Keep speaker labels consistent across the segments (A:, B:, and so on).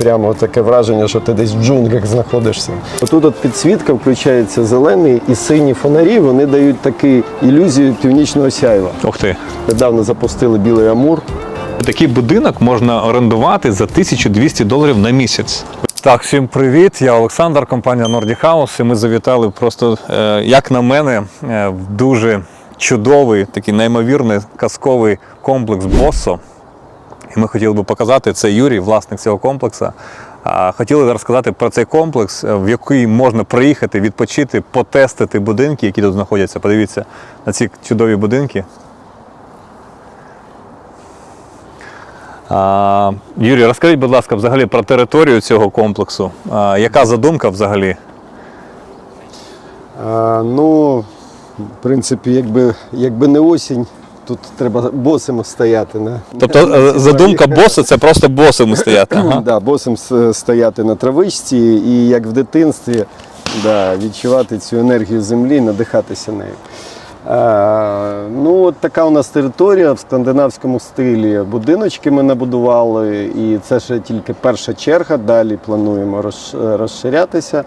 A: прямо таке враження, що ти десь в джунглях знаходишся. Тут от підсвітка включається зелений і сині фонарі, вони дають таку ілюзію північного сяйва.
B: Ух ти.
A: Недавно запустили білий амур.
B: Такий будинок можна орендувати за 1200 доларів на місяць. Так, всім привіт. Я Олександр, компанія Nordic House. І ми завітали просто, е, як на мене, е, в дуже чудовий, такий неймовірний казковий комплекс Боссо. І ми хотіли би показати, це Юрій, власник цього комплексу. Хотіли розказати про цей комплекс, е, в який можна приїхати, відпочити, потестити будинки, які тут знаходяться. Подивіться на ці чудові будинки. Юрій, розкажіть, будь ласка, взагалі про територію цього комплексу. Яка задумка взагалі?
A: Ну, в принципі, якби, якби не осінь, тут треба босими стояти. На,
B: Тобто е, задумка боса це просто босами стояти. Ага.
A: Да, босим стояти на травичці і як в дитинстві да, відчувати цю енергію землі, надихатися нею. А, ну, от така у нас територія в скандинавському стилі. Будиночки ми набудували, і це ще тільки перша черга. Далі плануємо розширятися.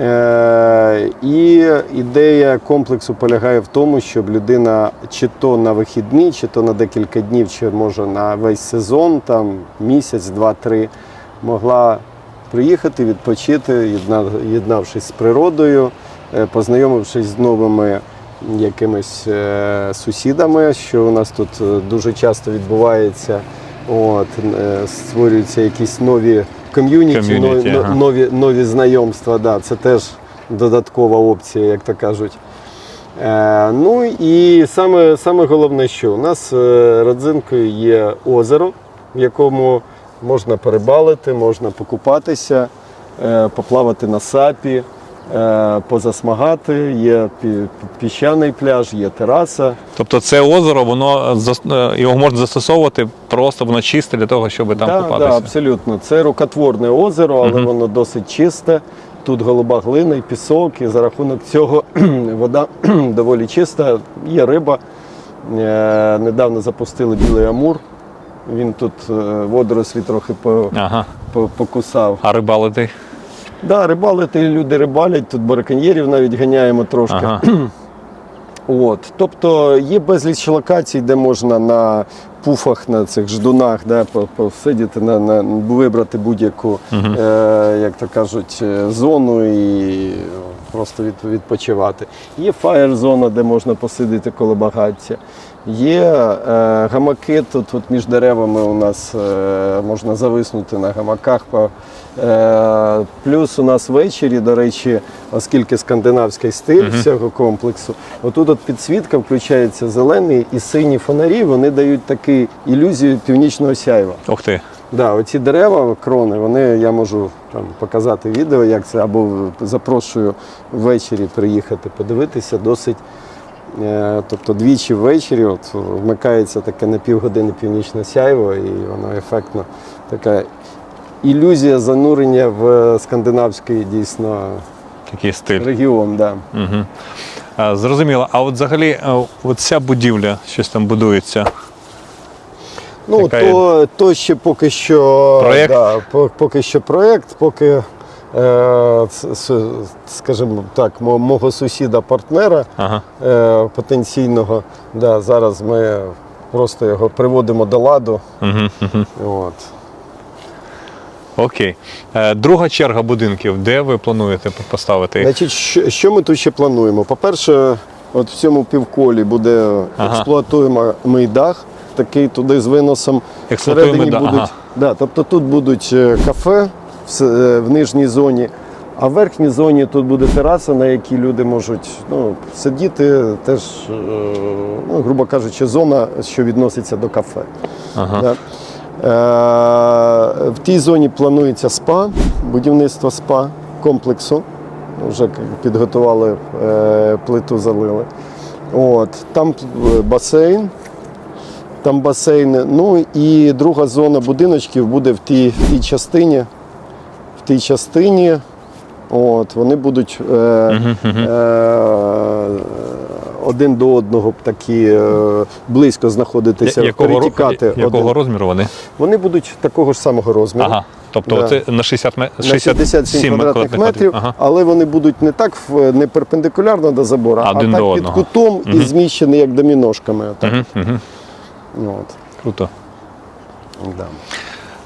A: Е, і ідея комплексу полягає в тому, щоб людина чи то на вихідні, чи то на декілька днів, чи може на весь сезон, там місяць, два-три, могла приїхати, відпочити, єднавшись з природою, е, познайомившись з новими якимись е, сусідами, що у нас тут дуже часто відбувається. От, створюються якісь нові ком'юніті,
B: Ком'юніті,
A: нові,
B: ага.
A: нові, нові знайомства. Да, це теж додаткова опція, як то кажуть. Е, ну і саме, саме головне, що у нас е, родзинкою є озеро, в якому можна перебалити, можна покупатися, е, поплавати на сапі, позасмагати. Є піщаний пляж, є тераса.
B: Тобто це озеро, воно е, е, його можна застосовувати просто воно чисте для того, щоб там
A: да,
B: купатися.
A: Да, абсолютно. Це рукотворне озеро, але
B: Мгм.
A: воно досить чисте. Тут голуба глина і пісок, і за рахунок цього вода доволі чиста. Є риба. Е, Недавно запустили білий амур. Він тут е, водорослі трохи по,
B: Ага.
A: покусав.
B: А рибалити?
A: Да, рибалити люди рибалять, тут бараконьєрів навіть ганяємо трошки.
B: Ага.
A: От, тобто є безліч локацій, де можна на пуфах, на цих ждунах, де посидіти, на, на, вибрати будь-яку,
B: Мгм.
A: е, як то кажуть, е, зону і просто відпочивати. Є фаєр-зона, де можна посидіти коло багаття. Є е, гамаки, тут от між деревами у нас е, можна зависнути на гамаках. Е, плюс у нас ввечері, до речі, оскільки скандинавський стиль всього комплексу, отут от підсвітка включається зелений і сині фонарі, вони дають таку ілюзію північного сяйва.
B: Ух ти.
A: Да, оці дерева, крони, вони я можу там показати відео, як це, або запрошую ввечері приїхати подивитися. Досить. е, Тобто двічі ввечері от, вмикається таке на півгодини північне сяйво, і воно ефектно така ілюзія занурення в скандинавський дійсно
B: Такий стиль.
A: регіон. Да.
B: Угу. А, зрозуміло. А от взагалі, е, от ця будівля, щось там будується.
A: Ну,
B: Яка є?
A: то, то ще поки що
B: Проєкт?
A: Да, по- поки що проєкт, поки, е, с- с- скажімо так, мо- мого сусіда-партнера
B: Ага.
A: е, потенційного, да, зараз ми просто його приводимо до ладу.
B: Угу. Угу.
A: От.
B: Окей. Е, друга черга будинків, де ви плануєте поставити їх?
A: Значить, що, що ми тут ще плануємо? По-перше, от в цьому півколі буде
B: Ага.
A: експлуатуємий дах, такий туди з виносом. Всередині будуть,
B: ага.
A: да, тобто тут будуть е, кафе в, е, в нижній зоні, а в верхній зоні тут буде тераса, на якій люди можуть ну, сидіти, теж, е, ну, грубо кажучи, зона, що відноситься до кафе.
B: Ага.
A: Да. Е, в тій зоні планується спа, будівництво спа комплексу. Вже підготували плиту, залили. От, там басейн. Там басейн. Ну і друга зона будиночків буде в тій, в тій частині. В тій частині. От, вони будуть е, е, один до одного такі е, близько знаходитися,
B: якого,
A: перетікати.
B: якого
A: один.
B: розміру вони?
A: Вони будуть такого ж самого розміру.
B: Ага. Тобто
A: Да.
B: це на 60 ме...
A: на 67 квадратних метрів,
B: Ага.
A: але вони будуть не так не перпендикулярно до забору,
B: А
A: а, так під кутом і зміщені як доміношками.
B: Угу, угу.
A: От.
B: Круто.
A: Да.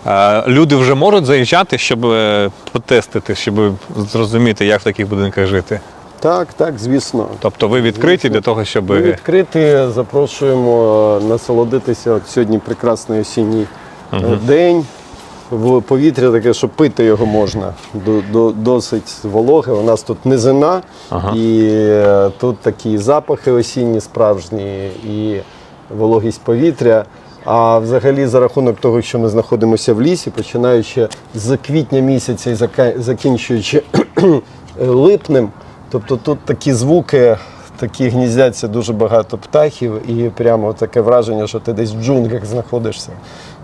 B: Е, Люди вже можуть заїжджати, щоб е, потестити, щоб зрозуміти, як в таких будинках жити.
A: Так, так, звісно.
B: Тобто ви відкриті для того, щоб
A: Ми відкриті, запрошуємо насолодитися от сьогодні прекрасний осінній е, день. В повітря таке, що пити його можна. До, до, досить вологе. У нас тут низина,
B: Ага.
A: і е, тут такі запахи осінні справжні, і вологість повітря. А взагалі, за рахунок того, що ми знаходимося в лісі, починаючи з квітня місяця і закінчуючи липнем, тобто тут такі звуки, такі гніздяться дуже багато птахів, і прямо таке враження, що ти десь в джунглях знаходишся.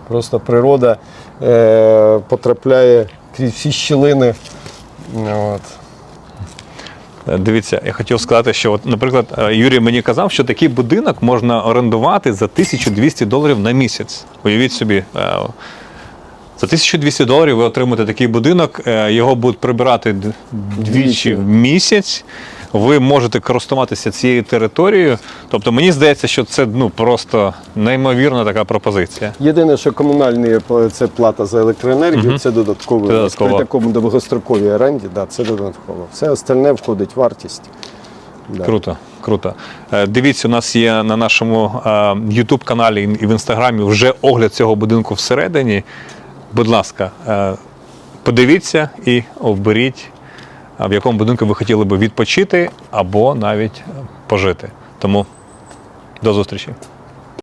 A: Просто природа е, потрапляє крізь всі щілини. От.
B: Е, Дивіться, я хотів сказати, що, от, наприклад, е, Юрій мені казав, що такий будинок можна орендувати за 1200 доларів на місяць. Уявіть собі, е, за 1200 доларів ви отримаєте такий будинок, його будуть прибирати Двічі. в місяць. Ви можете користуватися цією територією. Тобто мені здається, що це ну просто неймовірна така пропозиція.
A: Єдине, що комунальні е, це плата за електроенергію, це додатково.
B: Це додатково.
A: При такому довгостроковій оренді, да, це додатково. Все остальне входить в вартість. Да.
B: Круто, круто. Е, Дивіться, у нас є на нашому YouTube каналі і в інстаграмі вже огляд цього будинку всередині. Будь ласка, е, подивіться і оберіть, в якому будинку ви хотіли би відпочити або навіть пожити. Тому до зустрічі.